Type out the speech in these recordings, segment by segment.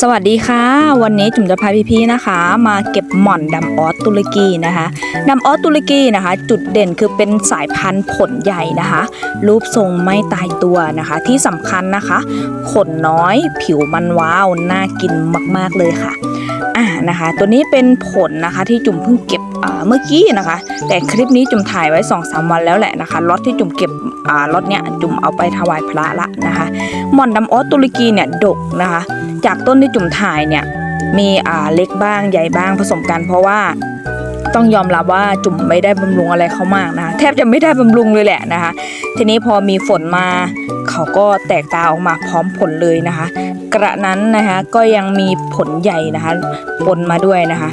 สวัสดีค่ะ วันนี้จุ๋มจะพาพี่ๆนะคะ มาเก็บหม่อนดำออสตุรกีนะคะดำออสตุรกีนะคะ จุดเด่นคือเป็นสายพันธุ์ผลใหญ่นะคะ รูปทรงไม่ตายตัวนะคะ ที่สำคัญนะคะ ขนน้อยผิวมันว้าว น่ากินมากๆเลยค่ะอ่านะคะ ตัวนี้เป็นผลนะคะที่จุ๋มเพิ่งเก็บเมื่อกี้นะคะ แต่คลิปนี้จุ๋มถ่ายไว้2อสวันแล้วแหละนะคะล็อตที่จุ๋มเก็บล็อตเนี้ยจุ๋มเอาไปถวายพระละนะคะหม่อนดำออสตุรกีเนี่ยดกนะคะ จากต้นที่จุ่มถ่ายเนี่ยมีอ่าเล็กบ้างใหญ่บ้างผสมกัน เพราะว่าต้องยอมรับว่าจุ่มไม่ได้บำรุงอะไรเขามากนะคะแทบจะไม่ได้บำรุงเลยแหละนะคะ ทีนี้พอมีฝนมาเขาก็แตกตาออกมาพร้อมผลเลยนะคะ กระนั้นนะคะก็ยังมีผลใหญ่นะคะปนมาด้วยนะคะ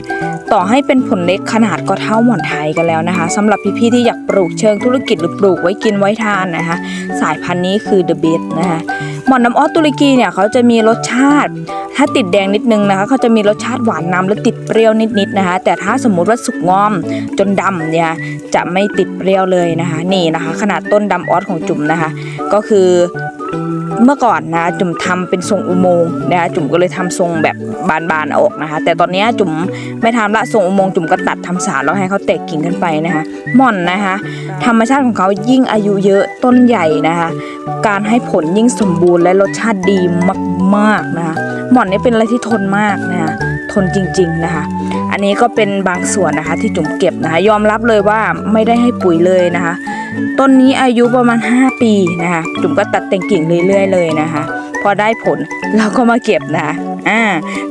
ต่อให้เป็นผลเล็กขนาดก็เท่าหม่อนไทยกันแล้วนะคะสำหรับพี่ๆที่อยากปลูกเชิงธุรกิจหรือปลูกไว้กินไว้ทานนะคะ สายพันธุ์นี้คือ the best นะคะหม่อนน้ำออสตุรกีเนี่ยเขาจะมีรสชาติ ถ้าติดแดงนิดนึงนะคะเขาจะมีรสชาติหวานนำและติดเปรี้ยวนิดๆนะคะ แต่ถ้าสมมุติว่าสุกงอมจนดำเนี่ยจะไม่ติดเปรี้ยวเลยนะคะ นี่นะคะ ขนาดต้นดำออสของจุ่มนะคะ ก็คือ เมื่อก่อนนะจุ่มทำเป็นทรงอุโมงค์นะคะจุ่มก็เลยทำทรงแบบบานๆออกนะคะ แต่ตอนนี้จุ่มไม่ทำละทรงอุโมงค์จุ่มก็ตัดทำสารแล้วให้เขาแตกกิ่งขึ้นไปนะคะหม่อนนะคะ ธรรมชาติของเขายิ่งอายุเยอะต้นใหญ่นะคะ การให้ผลยิ่งสมบูรณ์และรสชาติดีมากๆนะคะหม่อนนี่เป็นอะไรที่ทนมากนะคะทนจริง ๆนะคะ อันนี้ก็เป็นบางส่วนนะคะที่จุ๋มเก็บนะคะ ยอมรับเลยว่าไม่ได้ให้ปุ๋ยเลยนะคะ ต้นนี้อายุประมาณ 5 ปีนะคะจุ๋มก็ตัดแต่งกิ่งเรื่อยๆเลยนะคะ พอได้ผลเราก็มาเก็บนะคะอ่า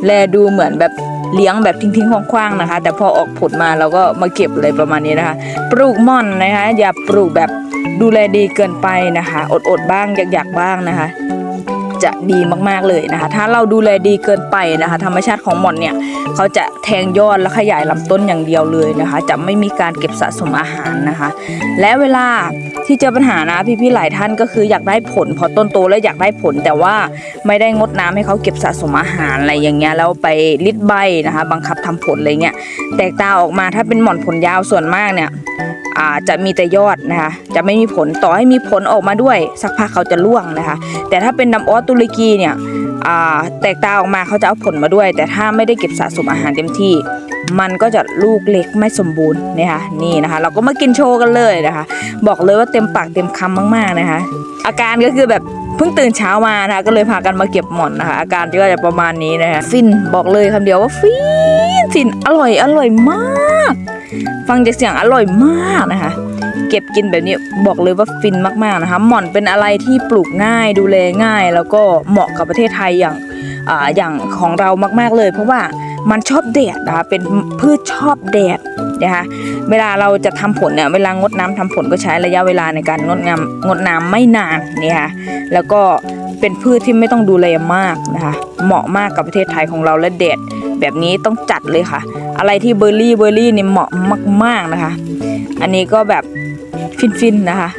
แลดูเหมือนแบบเลี้ยงแบบทิ้งๆคว้างๆนะคะ แต่พอออกผลมาเราก็มาเก็บเลยประมาณนี้นะคะ ปลูกม่อนนะคะ อย่าปลูกแบบดูแลดีเกินไปนะคะ อดๆบ้างอยากๆบ้างนะคะ จะดีมากๆเลยนะคะ ถ้าเราดูแลดีเกินไปนะคะ ธรรมชาติของหม่อนเนี่ยเขาจะแทงยอดและขยายลำต้นอย่างเดียวเลยนะคะ จะไม่มีการเก็บสะสมอาหารนะคะ และเวลาที่เจอปัญหานะพี่ๆหลายท่านก็คืออยากได้ผล พอต้นโตแล้วอยากได้ผลแต่ว่าไม่ได้งดน้ำให้เขาเก็บสะสมอาหารอะไรอย่างเงี้ยแล้วไปลิดใบนะคะ บังคับทำผลอะไรเงี้ยแตกตาออกมาถ้าเป็นหม่อนผลยาวส่วนมากเนี่ย จะมีแต่ยอดนะคะ จะไม่มีผลต่อให้มีผลออกมาด้วย สักพักเขาจะร่วงนะคะ แต่ถ้าเป็นน้ำออสตุรกีเนี่ยแตกตาออกมาเขาจะเอาผลมาด้วย แต่ถ้าไม่ได้เก็บสะสมอาหารเต็มที่ มันก็จะลูกเล็กไม่สมบูรณ์นะคะนี่นะคะ เราก็มากินโชว์กันเลยนะคะ บอกเลยว่าเต็มปากเต็มคำมากๆนะคะ อาการก็คือแบบเพิ่งตื่นเช้ามานะคะก็เลยพากันมาเก็บหม่อนนะคะ อาการก็จะประมาณนี้นะคะฟินบอกเลยคำเดียวว่าฟินฟินอร่อยอร่อยมาก ฟังจากเสียงอร่อยมากนะคะ เก็บกินแบบนี้บอกเลยว่าฟินมากๆนะคะ หม่อนเป็นอะไรที่ปลูกง่ายดูแลง่าย แล้วก็เหมาะกับประเทศไทยอย่างอาอย่างของเรามากๆเลย เพราะว่ามันชอบแดดนะคะเป็นพืชชอบแดดนะคะเวลาเราจะทำผลเนี่ยเวลางดน้ำทำผลก็ใช้ระยะเวลาในการงดน้ำงดน้ำไม่นานนี่ค่ะแล้วก็ เป็นพืชที่ไม่ต้องดูแลมากนะคะ เหมาะมากกับประเทศไทยของเราและแดดแบบนี้ต้องจัดเลยค่ะ อะไรที่เบอร์รี่เบอร์รี่นี่เหมาะมาก ๆนะคะ อันนี้ก็แบบฟินๆนะคะ